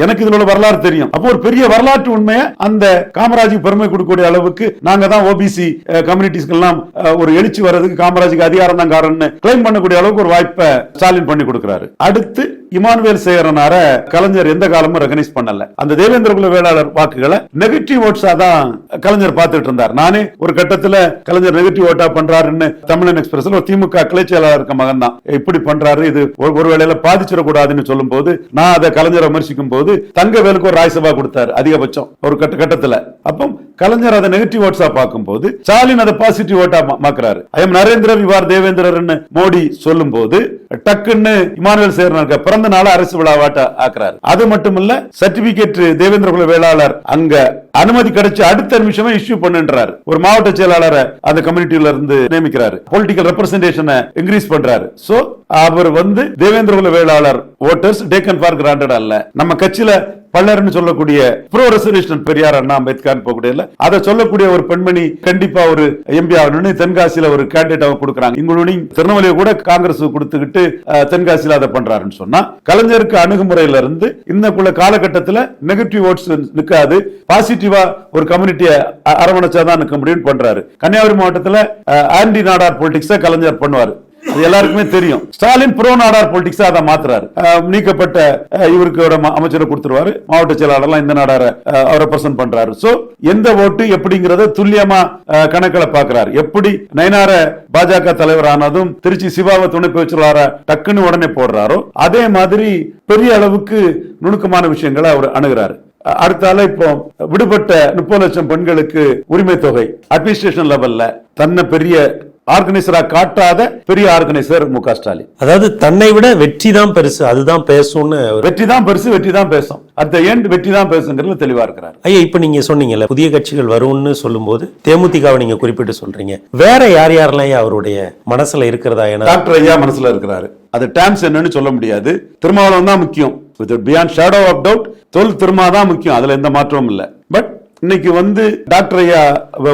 எனக்கு இதுல உள்ள வரலாறு தெரியும். அப்போ ஒரு பெரிய வரலாற்று உண்மையை அந்த காமராஜுக்கு பெருமை கொடுக்கக்கூடிய அளவுக்கு நாங்க தான் ஓபிசி கம்யூனிட்டிஸ்க்கு எல்லாம் ஒரு எழுச்சி வர்றதுக்கு காமராஜுக்கு அதிகாரம் தான் காரணம்னு கிளைம் பண்ணக்கூடிய அளவுக்கு ஒரு வாய்ப்பை ஸ்டாலின் பண்ணி கொடுக்கிறாரு. அடுத்து இமானுவேல் சேகரனார கலைஞர் எந்த காலமும் ரெகனைஸ் பண்ணல. அந்த தேவேந்திர குல வேளாளர் வாக்குகளை நெகட்டிவ் ஓட்ஸா தான் கலைஞர் பார்த்துட்டு இருந்தார். நானே ஒரு கட்டத்துல கலைஞர் நெகட்டிவ் ஓட்டா பண்றாருன்னு தமிழன் எக்ஸ்பிரஸ்ல ஒரு திமுக கிளை செயலாளர் இருக்க மகன் தான் இப்படி பண்றாரு இது ஒரு- ஒரு வேளையில பாதிச்சிடக்கூடாதுன்னு சொல்லும் போது நான் அதை கலைஞரை விமர்சிக்கும் போது போது தங்கவேலுக்கு ஒரு ராஜ்சபா கொடுத்தாரு அதிகபட்சம். ஒரு கட்ட கட்டத்துல. அப்போ கலைஞர் அதை நெகட்டிவ் ஓட்ஸா பார்க்கும் போது ஸ்டாலின் அதை பாசிட்டிவ் ஓட்டா மாக்குறாரு. ஐ எம் நரேந்திரர் விவார் தேவேந்திரர்னு மோடி சொல்லும் போது டக்குன்னு இமானுவேல் சேரனுக்கு பிறந்த நாள அரசு விழாவாட்ட ஆக்குறாரு. அது மட்டும் இல்ல சர்டிபிகேட் தேவேந்திர குல வேளாளர் அங்க அனுமதி கிடைச்சு அடுத்த நிமிஷமே இஷ்யூ பண்ணுன்றாரு. ஒரு மாவட்ட செயலாளரை அந்த கம்யூனிட்டியில இருந்து நியமிக்கிறாரு. பொலிட்டிக்கல் ரெப்ரசன்டேஷனை இன்க்ரீஸ் பண்றாரு. சோ அவர் வந்து Devendra Kula Vellalar voters taken for granted அல்ல. நம்ம கட்சியில பல்லர்னு சொல்லக்கூடிய ப்ரோ ரெசர்வேஷன் பெரியார் அண்ணா அம்பேத்கர் போகக்கூடிய அதை சொல்லக்கூடிய ஒரு பெண்மணி கண்டிப்பா ஒரு எம்பி ஆகணும்னு தென்காசியில ஒரு கேண்டிடேட் அவங்க கொடுக்குறாங்க. இங்களுடைய திருநெல்வேலியை கூட காங்கிரஸ் கொடுத்துக்கிட்டு தென்காசியில அதை பண்றாருன்னு சொன்னா கலைஞருக்கு அணுகுமுறையில இருந்து இன்னக்குள்ள காலகட்டத்தில் நெகட்டிவ் ஓட்ஸ் நிற்காது பாசிட்டிவா ஒரு கம்யூனிட்டியை அரவணைச்சாதான் நிற்க முடியும்னு பண்றாரு. கன்னியாகுமரி மாவட்டத்துல ஆன்டி நாடார் பொலிட்டிக்ஸை கலைஞர் பண்ணுவாரு. அது எல்லாருக்குமே தெரியும். ஸ்டாலின் ப்ரோ நாடார் பொலிட்டிக்ஸ் அதை மாத்துறாரு. நீக்கப்பட்ட இவருக்கு அமைச்சரை கொடுத்துருவாரு. மாவட்ட செயலாளர்லாம் இந்த நாடார அஹ், அவரை பிரசன்ட் பண்றாரு. சோ எந்த ஓட்டு எப்படிங்கறத துல்லியமா அஹ், பாக்குறாரு. எப்படி நயனார பாஜக தலைவர் ஆனதும் திருச்சி சிவாவை துணை பேச்சாளர டக்குன்னு உடனே போடுறாரோ அதே மாதிரி பெரிய அளவுக்கு நுணுக்கமான விஷயங்களை அவர் அணுகிறாரு. அடுத்தால இப்போ விடுபட்ட முப்பது லட்சம் பெண்களுக்கு உரிமை தொகை அட்மினிஸ்ட்ரேஷன் லெவல்ல தன்னை பெரிய ஆர்கனைசரா காட்டாத பெரிய ஆர்கனைசர் மு ஸ்டாலின். அதாவது தன்னை விட வெற்றி தான் பெருசு அதுதான் பேசும்னு வெற்றி தான் பெருசு வெற்றி தான் பேசும். அட் எண்ட் வெற்றி தான் பேசுங்கிறதுல தெளிவா இருக்கிறார். ஐயா இப்ப நீங்க சொன்னீங்கல்ல புதிய கட்சிகள் வரும்னு சொல்லும்போது தேமுதிகவை நீங்க குறிப்பிட்டு சொல்றீங்க. வேற யார் யாரெல்லாம் அவருடைய மனசுல இருக்கிறதா ஏன்னா டாக்டர் ஐயா மனசுல இருக்கிறாரு. அது டேம்ஸ் என்னன்னு சொல்ல முடியாது. திருமாவளவன் தான் முக்கியம். With beyond shadow of doubt Thol Thiruma தான் முக்கியம். அதுல எந்த மாற்றமும் இல்ல. இன்னைக்கு வந்து டாக்டர் ஐயா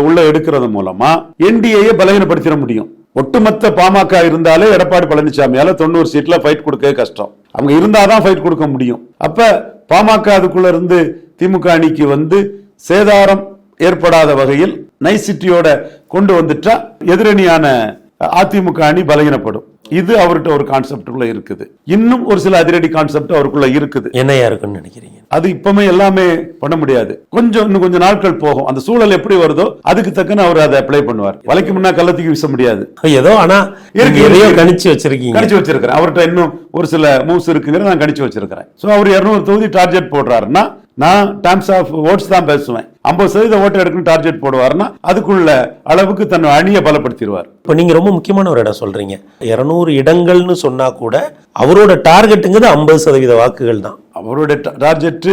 உள்ள எடுக்கிறது மூலமா என்டிஏ பலகீனப்படுத்திட முடியும். ஒட்டுமொத்த பாமக இருந்தாலே எடப்பாடி பழனிசாமியால தொண்ணூறு சீட்ல ஃபைட் கொடுக்க கஷ்டம். அவங்க இருந்தாதான் ஃபைட் கொடுக்க முடியும். அப்ப பாமக அதுக்குள்ள இருந்து திமுக அணிக்கு வந்து சேதாரம் ஏற்படாத வகையில் நைசிட்டியோட கொண்டு வந்துட்டா எதிரணியான அதிமுக அணி பலகீனப்படும். இது அவர்கிட்ட ஒரு கான்செப்டுக்குள்ள இருக்குது. இன்னும் ஒரு சில அதிரடி கான்செப்ட் அவருக்குள்ள இருக்குது. என்னையா இருக்குன்னு நினைக்கிறீங்க? அது இப்பவுமே எல்லாமே பண்ண முடியாது. கொஞ்சம் இன்னும் கொஞ்சம் நாட்கள் போகும். அந்த சூழல் எப்படி வருதோ அதுக்கு தக்கன அவர் அதை அப்ளை பண்ணுவார். வலைக்கு முன்னா கள்ளத்துக்கு வீச முடியாது. ஏதோ ஆனா இருக்கு, எதையோ. கணிச்சு வச்சிருக்கீங்க. கணிச்சு வச்சிருக்கிறேன். அவர்கிட்ட இன்னும் ஒரு சில மூவ்ஸ் இருக்குங்கிறத நான் கணிச்சு வச்சிருக்கிறேன். சோ அவர் 200 தொகுதி டார்கெட் போடுறாருன்னா நான் டேர்ம்ஸ் ஆஃப் ஓட்ஸ் தான் பேசுவேன். ஐம்பது சதவீத ஓட்டு எடுக்கணும் டார்கெட் போடுவாருன்னா அதுக்குள்ள அளவுக்கு தன் அணியை பலப்படுத்திடுவார். இப்போ நீங்க ரொம்ப முக்கியமான ஒரு இடம் சொல்றீங்க. இருநூறு இடங்கள்னு சொன்னா கூட அவரோட டார்கெட்டுங்கிறது ஐம்பது சதவீத வாக்குகள் தான். அவருடைய டார்கெட்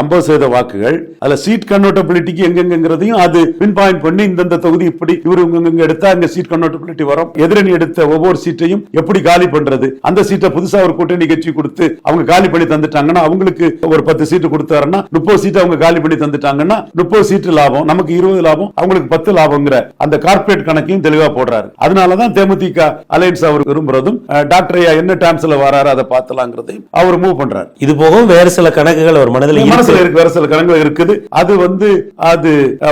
ஐம்பது சதவீத வாக்குகள். அதுல சீட் கன்வெர்டபிலிட்டிக்கு எங்கெங்கிறதையும் அது பின் பாயிண்ட் பண்ணி இந்தந்த தொகுதி இப்படி இவரு இங்க எடுத்தா அங்க சீட் கன்வெர்டபிலிட்டி வரும். எதிரணி எடுத்த ஒவ்வொரு சீட்டையும் எப்படி காலி பண்றது? அந்த சீட்டை புதுசா ஒரு கூட்டணி கட்சி கொடுத்து அவங்க காலி பண்ணி தந்துட்டாங்கன்னா அவங்களுக்கு ஒரு பத்து சீட்டு கொடுத்தாருன்னா முப்பது சீட்டு அவங்க காலி பண்ணி தந்துட்டாங்கன்னா முப்பது சீட்டு லாபம் நமக்கு இருபது லாபம் அவங்களுக்கு பத்து லாபம்ங்கிற அந்த கார்ப்பரேட் கணக்கையும் தெளிவா போடுறாரு. அதனாலதான் தேமுதிக அலையன்ஸ் அவர் விரும்புறதும் டாக்டர் ஐயா என்ன டேம்ஸ்ல வராரு அதை பார்த்தலாங்கிறதையும் அவர் மூவ் பண்றாரு. இது போக வேறு சில கணக்குகள் அவர் மனதில் மனசுல இருக்கு வேற சில கணக்குகள் இருக்குது. அது வந்து அது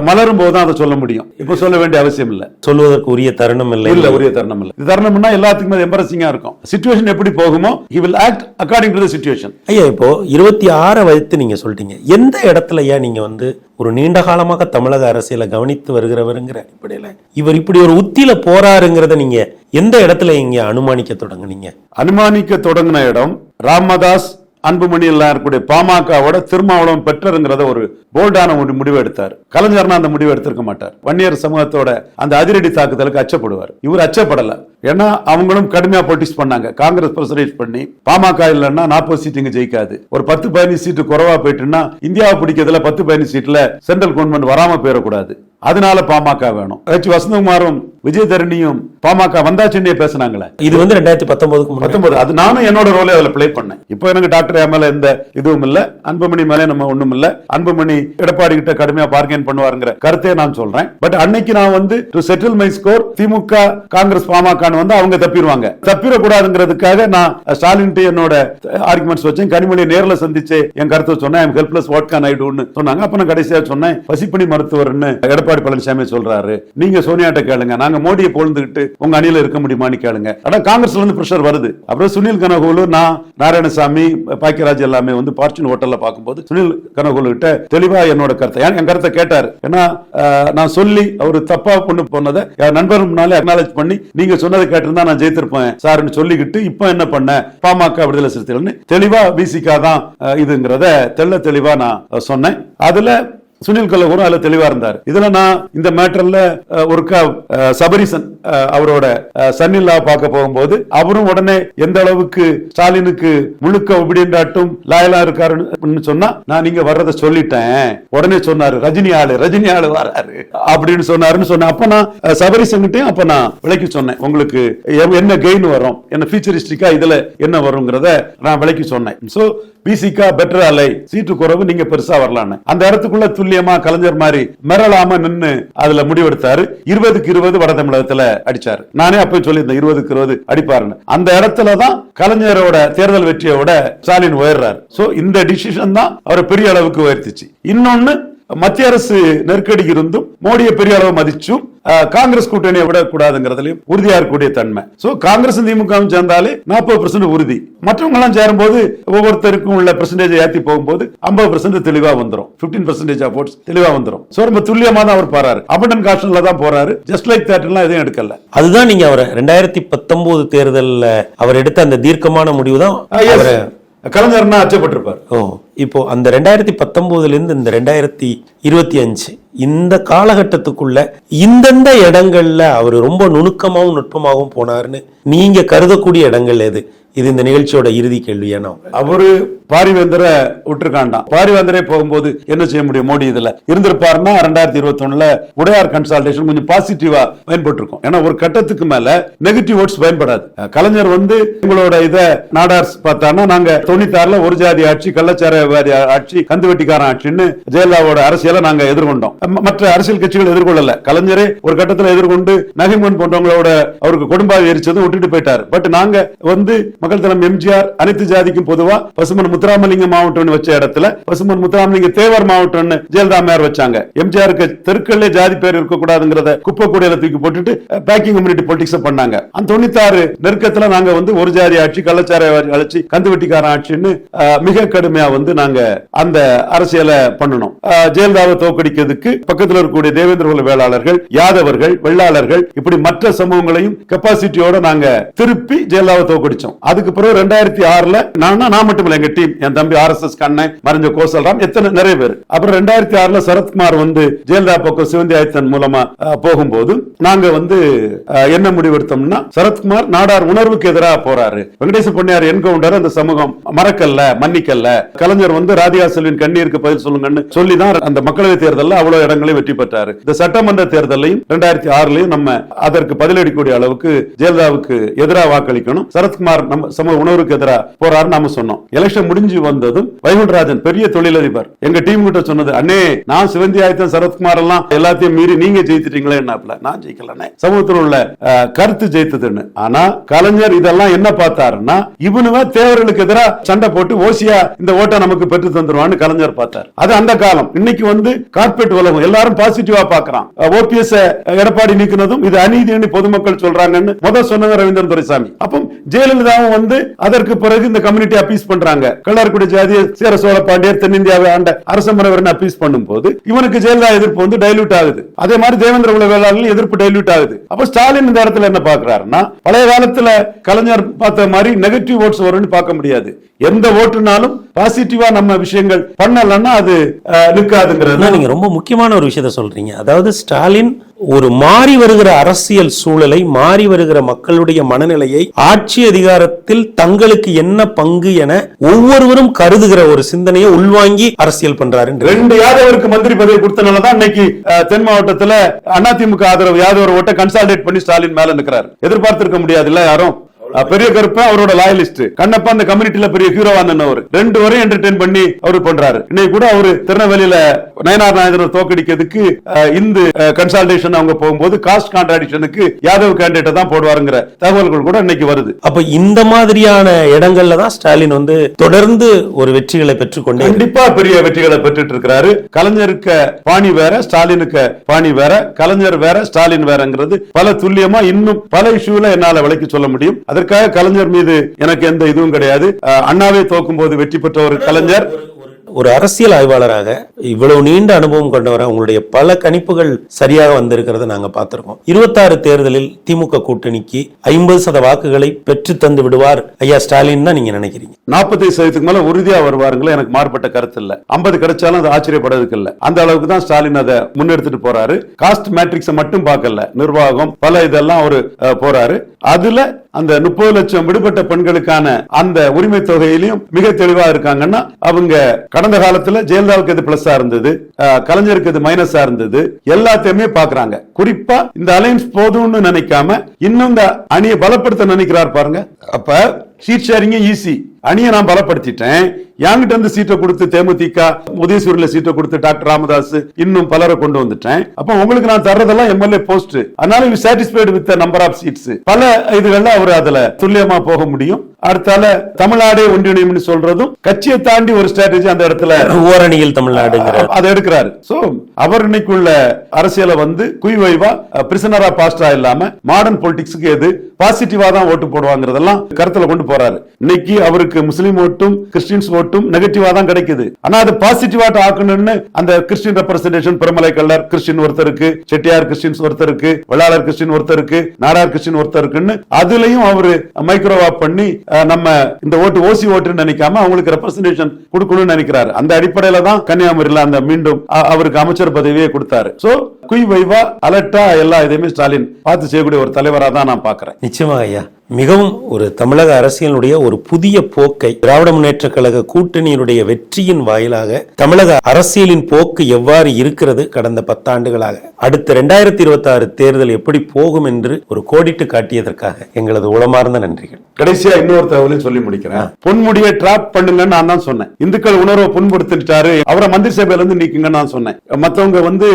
மலரும் போது தான் அதை சொல்ல முடியும். இப்ப சொல்ல வேண்டிய அவசியம் இல்ல. சொல்வதற்கு உரிய தருணம் இல்லை. இல்ல உரிய தருணம் இல்ல. தருணம்னா எல்லாத்துக்குமே எம்பரசிங்கா இருக்கும். சுச்சுவேஷன் எப்படி போகுமோ will act according to the situation. ஐயா இப்போ இருபத்தி ஆறை வைத்து நீங்க சொல்லிட்டீங்க. எந்த இடத்துல ஐயா நீங்க வந்து ஒரு நீண்ட காலமாக தமிழக அரசியலை கவனித்து வருகிறவருங்கிற அடிப்படையில இவர் இப்படி ஒரு உத்தியில போறாருங்கிறத நீங்க எந்த இடத்துல இங்க அனுமானிக்க தொடங்குனீங்க? அனுமானிக்க தொடங்கின இடம் ராமதாஸ் அன்புமணி எல்லாம் இருக்கக்கூடிய பாமகவோட திருமாவளவன் பெற்றருங்கிறத ஒரு போல்டான ஒரு முடிவு எடுத்தார் கலைஞர்னா அந்த முடிவு எடுத்திருக்க மாட்டார். வன்னியர் சமூகத்தோட அந்த அதிரடி தாக்குதலுக்கு அச்சப்படுவார். இவர் அச்சப்படல. ஏன்னா அவங்களும் கடுமையா பொலிட்டிக்ஸ் பண்ணாங்க. காங்கிரஸ் பிரசரேட் பண்ணி பாமக இல்லைன்னா நாற்பது சீட் இங்க ஜெயிக்காது. ஒரு பத்து பதினஞ்சு சீட்டு குறைவா போயிட்டுன்னா இந்தியாவை பிடிக்கிறதுல பத்து பதினஞ்சு சீட்ல சென்ட்ரல் கவர்மெண்ட் வராம போயிடக்கூடாது. அதனால பாமக வேணும். ஹெச் வசந்தகுமாரும் விஜயதரணியும் பாமக வந்தாச்சுன்னே பேசுனாங்களே. இது வந்து ரெண்டாயிரத்தி பத்தொன்பதுக்கு பத்தொன்பது. அது நானும் என்னோட ரோலே அதுல ப்ளே பண்ணேன். இப்போ எனக்கு டாக்டர் மேல எந்த இதுவும் இல்ல. அன்புமணி மேல நம்ம ஒண்ணும் இல்ல. அன்புமணி எடப்பாடி கிட்ட கடுமையா பார்கெயின் பண்ணுவாருங்கிற கருத்தை நான் சொல்றேன். பட் அன்னைக்கு நான் வந்து to settle my score DMK Congress PMK நான் வந்து அவங்க தப்பிடுவாங்க. தப்பிடக்கூடாதுங்கிறதுக்காக நான் ஸ்டாலின் என்னோட ஆர்குமெண்ட்ஸ் வச்சேன். கனிமொழியை நேரில் சந்திச்சு என் கருத்தை சொன்னேன். I'm helpless what can I டூன்னு சொன்னாங்க. அப்ப நான் கடைசியா சொன்னேன் பசிப்பணி மருத்துவர்னு எடப்பாடி பழனிசாமி சொல்றாரு. நீங்க சோனியாட்ட கேளுங்க. நாங்க மோடியை பொழுதுகிட்டு உங்க அணியில இருக்க முடியுமான்னு கேளுங்க. ஆனா காங்கிரஸ்ல இருந்து பிரஷர் வருது. அப்புறம் சுனில் கனகோலு நான் நாராயணசாமி பாக்கியராஜ் எல்லாமே வந்து பார்ச்சுன் ஹோட்டல்ல பார்க்கும்போது சுனில் கனகோலு கிட்ட தெளிவா என்னோட கருத்தை என் கருத்தை கேட்டார். ஏன்னா நான் சொல்லி அவர் தப்பா கொண்டு போனதை என் நண்பர் முன்னாலே அக்னாலேஜ் பண்ணி நீங்க சொன்னதை கேட்டிருந்தா நான் ஜெயித்திருப்பேன். சார்னு சொல்லிக்கிட்டு இப்போ என்ன பண்ண? பாமக விடுதலை சிறுத்தைகள்னு தெளிவா பிசிகா தான் இதுங்கிறத தெள்ள தெளிவா நான் சொன்னேன். அதுல சுனில் கலகூரும் அதுல தெளிவா இருந்தார். இதுல நான் இந்த மேட்டர்ல ஒரு சபரிசன் அவரோட சன்னில்லா பார்க்க போகும்போது அவரும் உடனே எந்த அளவுக்கு ஸ்டாலினுக்கு முழுக்க ஒபிடியன்டாட்டும் லாயலா இருக்காருன்னு சொன்னா நான் நீங்க வர்றதை சொல்லிட்டேன். உடனே சொன்னாரு ரஜினி ஆளு ரஜினி ஆளு வராரு. அப்படின்னு சொன்னாருன்னு சொன்னேன். அப்ப நான் சபரிசன் சபரிசன்கிட்டயும் அப்ப நான் விளக்கி சொன்னேன். உங்களுக்கு என்ன கெயின் வரும்? என்ன ஃபியூச்சரிஸ்டிக்கா இதுல என்ன வருங்கிறத நான் விளக்கி சொன்னேன். சோ பிசிகா பெட்டர் அலை சீட்டு குறைவு நீங்க பெருசா வரலான்னு. அந்த இடத்துக்குள்ள துல்லியமா கலைஞர் மாதிரி மிரளாம நின்னு அதுல முடிவெடுத்தாரு. இருபதுக்கு இருபது வட தமிழகத்துல அடிச்சாரு. நானே அப்ப சொல்லியிருந்தேன் இருபதுக்கு இருபது அடிப்பாருன்னு. அந்த இடத்துல தான் கலைஞரோட தேர்தல் வெற்றியோட ஸ்டாலின் உயர்றாரு. சோ இந்த டிசிஷன் தான் அவரை பெரிய அளவுக்கு உயர்த்திச்சு. இன்னொன்னு மத்திய அரசு நெருக்கடி இருந்தும் மோடியை பெரிய அளவு மதிச்சும் காங்கிரஸ் கூட்டணியை விடக்கூடாதுங்கிறதுலயும் உறுதியா இருக்கக்கூடிய தன்மை. சோ காங்கிரஸ் திமுகவும் சேர்ந்தாலே நாற்பது பர்சன்ட் உறுதி. மற்றவங்க எல்லாம் சேரும்போது ஒவ்வொருத்தருக்கும் உள்ள பெர்சன்டேஜ் ஏத்தி போகும்போது ஐம்பது பர்சன்ட் தெளிவா வந்துரும். 15% பர்சன்டேஜ் ஆஃப் ஓட்ஸ் தெளிவா வந்துரும். சோ ரொம்ப துல்லியமா தான் அவர் போறாரு. அபண்டன் காஷன்ல தான் போறாரு. ஜஸ்ட் லைக் தட் எல்லாம் எதுவும் எடுக்கல. அதுதான் நீங்க அவரை ரெண்டாயிரத்தி பத்தொன்பது தேர்தல்ல அவர் எடுத்த அந்த தீர்க்கமான முடிவு தான் கலைஞர்னா அச்சப்பட்டிருப்பார். இப்போது அந்த ரெண்டாயிரத்தி பத்தொம்போதுலேருந்து இந்த ரெண்டாயிரத்தி இருபத்தி அஞ்சு இந்த காலகட்டத்துக்குள்ள இந்தந்த இடங்கள்ல அவர் ரொம்ப நுணுக்கமாகவும் நுட்பமாகவும் போனாருன்னு நீங்கள் கருதக்கூடிய இடங்கள் எது? இது இந்த நிகழ்ச்சியோட இறுதி கேள்வியா நான் அவரு பாரிவேந்தரை விட்டுருக்காண்டாம் பாரிவேந்தரே போகும்போது என்ன செய்ய முடியும்? மோடி இதுல இருந்திருப்பாருன்னா ரெண்டாயிரத்தி இருபத்தி ஒண்ணுல உடையார் கன்சல்டேஷன் கொஞ்சம் பாசிட்டிவா பயன்பட்டிருக்கும். ஏன்னா ஒரு கட்டத்துக்கு மேல நெகட்டிவ் ஓட்ஸ் பயன்படாது. கலைஞர் வந்து உங்களோட இத நாடார் பார்த்தான்னா நாங்க தொண்ணூத்தாறுல ஒரு ஜாதி ஆட்சி கள்ளச்சாரவாதி ஆட்சி கந்துவெட்டிக்காரன் ஆட்சின்னு ஜெயலலிதாவோட அரசியலை நாங்க எதிர்கொண்டோம். மற்ற அரசியல் கட்சிகள் எதிர்கொள்ளல. கலைஞரே ஒரு கட்டத்துல எதிர்கொண்டு நகைமன் போன்றவங்களோட அவருக்கு கொடும்பாவி எரிச்சதும் விட்டுட்டு போயிட்டாரு. பட் நாங்க வந்து மக்கள் தலம் எம்ஜிஆர் அனைத்து ஜாதிக்கும் பொதுவா பசுமன் முத்துராமலிங்க மாவட்டம்னு வச்ச இடத்துல பசுமன் முத்துராமலிங்க தேவர் மாவட்டம்னு ஜெயலலிதாமையார் வச்சாங்க. எம்ஜிஆருக்கு தெருக்கள்ல ஜாதி பேர் இருக்கக்கூடாதுங்கிறத குப்பை கூடையில தூக்கி போட்டுட்டு பேக்கிங் கம்யூனிட்டி பொலிட்டிக்ஸ் பண்ணாங்க. அந்த தொண்ணூத்தாறு நெருக்கத்துல நாங்க வந்து ஒரு ஜாதி ஆட்சி கள்ளச்சார ஆட்சி கந்து வெட்டிக்காரன் ஆட்சின்னு மிக கடுமையா வந்து நாங்க அந்த அரசியலை பண்ணணும். ஜெயலலிதாவை தோக்கடிக்கிறதுக்கு பக்கத்துல இருக்கக்கூடிய தேவேந்திர குல வேளாளர்கள் யாதவர்கள் வெள்ளாளர்கள் இப்படி மற்ற சமூகங்களையும் கெப்பாசிட்டியோட நாங்க திருப்பி ஜெயலலிதாவை தோக்கடிச்சோம் அதுக்கு பிறகு ரெண்டாயிரத்தி ஆறுல நான் நான் மட்டும் இல்லை எங்க டீம் என் தம்பி ஆர் எஸ் எஸ் கண்ணன் மறைஞ்ச கோசல்ராம் எத்தனை நிறைய பேர். அப்புறம் ரெண்டாயிரத்தி ஆறுல சரத்குமார் வந்து ஜெயலலிதா பக்கம் சிவந்தி ஆயத்தன் மூலமா போகும்போது நாங்க வந்து என்ன என்ன முடிவெடுத்தோம்னா சரத்குமார் நாடார் உணர்வுக்கு எதிராக போறாரு. வெங்கடேச பொன்னியார் என்கவுண்டர் அந்த சமூகம் மறக்கல்ல மன்னிக்கல்ல கலைஞர் வந்து ராதிகா செல்வின் கண்ணீருக்கு பதில் சொல்லுங்கன்னு சொல்லி தான் அந்த மக்களவை தேர்தலில் அவ்வளவு இடங்களையும் வெற்றி பெற்றாரு. இந்த சட்டமன்ற தேர்தலையும் ரெண்டாயிரத்தி ஆறுலயும் நம்ம அதற்கு பதிலடிக்கூடிய அளவுக்கு ஜெயலலிதாவுக்கு எதிராக வாக்களிக்கணும். சரத்குமார் நம்ம சமூக உணர்வுக்கு எதிராக போறாரு நாம சொன்னோம். எலெக்ஷன் முடிஞ்சு வந்ததும் வைகுண்டராஜன் பெரிய தொழிலதிபர். எங்க டீம் கிட்ட சொன்னது அண்ணே நான் சிவந்தி ஆயத்தன் சரத்குமார் எல்லாம் எல்லாத்தையும் மீறி நீங்க ஜெயித்துட்டீங்களே என்னாப்ல நான் ஜெயிக்கலனே சமூகத்தில் உள்ள கருத்து ஜெயித்ததுன்னு. ஆனா கலைஞர் இதெல்லாம் என்ன பார்த்தாருன்னா இவனுவ தேவர்களுக்கு எதிராக சண்டை போட்டு ஓசியா இந்த ஓட்டை நமக்கு பெற்று தந்துருவான்னு கலைஞர் பார்த்தார். அது அந்த காலம். இன்னைக்கு வந்து கார்பரேட் உலகம். எல்லாரும் பாசிட்டிவா பாக்குறான் ஓபிஎஸ் எடப்பாடி நீக்கினதும் இது அநீதின்னு பொதுமக்கள் சொல்றாங்கன்னு முதல் சொன்னவர் ரவீந்திரன் துரைசாமி. அப்போ ஜெயலலிதாவும் வந்து அதற்கு பிறகு இந்த கம்யூனிட்டி அப்பீஸ் பண்றாங்க. கல்லார்குடி ஜாதிய சேர சோழ பாண்டியர் தென்னிந்தியாவை ஆண்ட அரசமரவரன் அப்பீஸ் பண்ணும்போது இவனுக்கு ஜெயலலிதா எதிர்ப்பு வந்து டைல்யூட் ஆகுது. அதே மாதிரி தேவேந்திர குல வேளாளர்கள் எதிர்ப்பு டைல்யூட் ஆகுது. அப்ப ஸ்டாலின் இந்த இடத்துல என்ன பாக்குறாருன்னா பழைய காலத்துல கலைஞர் பார்த்த மாதிரி நெகட்டிவ் ஓட்ஸ் வரும்னு பார்க்க முடியாது. எந்த ஓட்டுனாலும் பாசிட்டிவா நம்ம விஷயங்கள் பண்ணலன்னா அது நிற்காதுங்கிறது. நீங்க ரொம்ப முக்கியமான ஒரு விஷயத்த சொல்றீங்க. அதாவது ஸ்டாலின் ஒரு மாறி வருகிற அரசியல் சூழலை மாறி வருகிற மக்களுடைய மனநிலையை ஆட்சி அதிகாரத்தில் தங்களுக்கு என்ன பங்கு என ஒவ்வொருவரும் கருதுகிற ஒரு சிந்தனையை உள்வாங்கி அரசியல் பண்றாரு ரெண்டு யாதவருக்கு மந்திரி பதவி கொடுத்தனாலதான் இன்னைக்கு தென் மாவட்டத்துல அதிமுக ஆதரவு யாதவர் ஓட்ட கன்சால்டேட் பண்ணி ஸ்டாலின் மேல நிக்கிறாரு. எதிர்பார்த்திருக்க முடியாது இல்ல யாரும்? பெரிய கருப்பன் அவரோட லாயலிஸ்ட் கண்ணப்பா அந்த கம்யூனிட்டில பெரிய ஹீரோவா நின்னவர். ரெண்டு வரையும் என்டர்டெயின் பண்ணி அவர் பண்றாரு. இன்னைக்கு கூட அவரு திருநெல்வேலியில நயனார் நாயகரை தோக்கடிக்கிறதுக்கு இந்து கன்சால்டேஷன் அவங்க போகும்போது காஸ்ட் கான்ட்ராடிக்ஷனுக்கு யாதவ் கேண்டிடேட் தான் போடுவாருங்கிற தகவல்கள் கூட இன்னைக்கு வருது. அப்ப இந்த மாதிரியான இடங்கள்ல தான் ஸ்டாலின் வந்து தொடர்ந்து ஒரு வெற்றிகளை பெற்றுக்கொண்டே கண்டிப்பா பெரிய வெற்றிகளை பெற்றுட்டு இருக்கிறாரு கலைஞருக்கு பாணி வேற ஸ்டாலினுக்கு பாணி வேற கலைஞர் வேற ஸ்டாலின் வேறங்கிறது பல துல்லியமா இன்னும் பல இஷ்யூல என்னால விளக்கி சொல்ல முடியும். அதற்காக கலைஞர் மீது எனக்கு எந்த இதுவும் கிடையாது. அண்ணாவை அண்ணாவே தோக்கும் போது வெற்றி பெற்ற ஒரு கலைஞர். ஒரு அரசியல் ஆய்வாளராக இவ்வளவு நீண்ட அனுபவம் கொண்டவராக உங்களுடைய பல கணிப்புகள் சரியாக வந்திருக்கிறத நாங்க பார்த்திருக்கோம். இருபத்தாறு தேர்தலில் திமுக கூட்டணிக்கு ஐம்பது சத வாக்குகளை பெற்று தந்து விடுவார் ஐயா ஸ்டாலின் தான் நீங்க நினைக்கிறீங்க. நாற்பத்தைந்து சதவீதத்துக்கு மேல உறுதியா வருவாருங்களே எனக்கு மாறுபட்ட கருத்து இல்ல. ஐம்பது கிடைச்சாலும் அது ஆச்சரியப்படுறதுக்கு இல்ல. அந்த அளவுக்கு தான் ஸ்டாலின் அதை முன்னெடுத்துட்டு போறாரு. காஸ்ட் மேட்ரிக்ஸை மட்டும் பார்க்கல. நிர்வாகம் பல இதெல்லாம் அவரு போறாரு. அதுல அந்த முப்பது லட்சம் விடுபட்ட பெண்களுக்கான அந்த உரிமை தொகையிலையும் மிக தெளிவா இருக்காங்கன்னா அவங்க கடந்த காலத்துல ஜெயலலிதாவுக்கு இது பிளஸ்ஸா இருந்தது? கலைஞருக்கு இது மைனஸா இருந்தது? எல்லாத்தையுமே பாக்குறாங்க. குறிப்பா இந்த அலைன்ஸ் போதும்னு நினைக்காம இன்னும் இந்த அணியை பலப்படுத்த நினைக்கிறார் பாருங்க. அப்ப சீட் ஷேரிங் ஈஸி அணியை நான் பலப்படுத்திட்டேன். என்கிட்ட இருந்து சீட்டை கொடுத்து தேமுதிக உதயசூரில் சீட்டை கொடுத்து டாக்டர் ராமதாஸ் இன்னும் பலரை கொண்டு வந்துட்டேன். அப்ப உங்களுக்கு நான் தர்றதெல்லாம் எம்எல்ஏ போஸ்ட் அதனால you satisfied with number of seats பல இதுகள்ல அவர் அதுல துல்லியமா போக முடியும். அடுத்தால தமிழ்நாடே ஒன்றிணையும்னு சொல்றதும் கட்சியை தாண்டி ஒரு ஸ்ட்ராட்டஜி அந்த இடத்துல ஓரணியில் தமிழ்நாடுங்கிற. அதை எடுக்கிறாரு. சோ அவர் இன்னைக்குள்ள அரசியலை வந்து குய்வைவா பிரிசனரா பாஸ்டா இல்லாம மாடர்ன் பொலிட்டிக்ஸ்க்கு எது பாசிட்டிவா தான் ஓட்டு போடுவாங்கிறதெல்லாம் கருத்துல கொண்டு போறாரு. இன்னைக்கு அவருக்கு முஸ்லீம் ஓட்டும் கிறிஸ்டின்ஸ் ஓட்டும் நெகட்டிவா தான் கிடைக்குது. ஆனா அது பாசிட்டிவாட்ட ஆக்கணும்னு அந்த Christian representation Perumalai Kallar Christian ஒருத்தருக்கு செட்டியார் கிறிஸ்டின்ஸ் ஒருத்தருக்கு வெள்ளாளர் கிறிஸ்டின் ஒருத்தருக்கு நாடார் கிறிஸ்டின் ஒருத்தருக்குன்னு அதுலயும் அவரு மைக்ரோவா பண்ணி நம்ம இந்த ஓட்டு ஓசி ஓட்டுன்னு நினைக்காம அவங்களுக்கு ரெப்ரசன்டேஷன் கொடுக்கணும்னு நினைக்கிறாரு. அந்த அடிப்படையில தான் கன்னியாகுமரியில அந்த மீண்டும் அவருக்கு அமைச்சர் பதவியே கொடுத்தாரு. சோ குய் வைவா அலட்டா எல்லா இதையுமே ஸ்டாலின் பார்த்து செய்யக்கூடிய ஒரு தலைவரா தான் நான் பாக்குறேன் நிச்சயமாக ஐயா. மிகவும் ஒரு தமிழக அரசியலுடைய ஒரு புதிய போக்கை திராவிட முன்னேற்ற கழக கூட்டணியினுடைய வெற்றியின் வாயிலாக தமிழக அரசியலின் போக்கு எவ்வாறு இருக்கிறது கடந்த பத்தாண்டுகளாக? அடுத்த ரெண்டாயிரத்தி இருபத்தி ஆறு தேர்தல் எப்படி போகும் என்று ஒரு கோடிட்டு காட்டியதற்காக எங்களது உளமார்ந்த நன்றிகள். கடைசியா இன்னொரு தகவலையும் சொல்லி முடிக்கிறேன். பொன்முடியை டிராப் பண்ணுங்கன்னு நான் தான் சொன்னேன். இந்துக்கள் உணர்வை புண்படுத்திட்டாரு. அவரை மந்திரி சபையில இருந்து நீக்குங்கன்னு நான் சொன்னேன். மத்தவங்க வந்து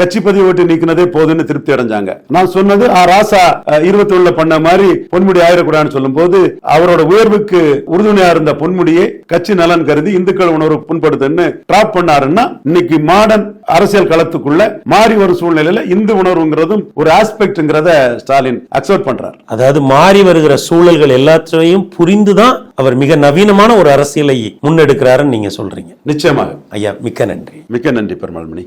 கட்சி பதிவு ஓட்டு நீக்கினதே போதுன்னு திருப்தி அடைஞ்சாங்க. நான் சொன்னது ராசா இருபத்தி ஒண்ணுல பண்ண மாதிரி பொன்முடி ஆயிடக்கூடாதுன்னு சொல்லும்போது அவரோட உயர்வுக்கு உறுதுணையா இருந்த பொன்முடியை கட்சி நலன் கருதி இந்துக்கள் உணர்வு புண்படுதுன்னு டிராப் பண்ணாருன்னா இன்னைக்கு மாடர்ன் அரசியல் களத்துக்குள்ள மாறி வரும் சூழ்நிலையில இந்து உணர்வுங்கிறதும் ஒரு ஆஸ்பெக்ட்ங்கிறத ஸ்டாலின் அக்செப்ட் பண்றாரு. அதாவது மாறி வருகிற சூழல்கள் எல்லாத்தையும் புரிந்துதான் அவர் மிக நவீனமான ஒரு அரசியலை முன்னெடுக்கிறாருன்னு நீங்க சொல்றீங்க. நிச்சயமாக. ஐயா மிக்க நன்றி. மிக்க நன்றி பெருமாள்மணி.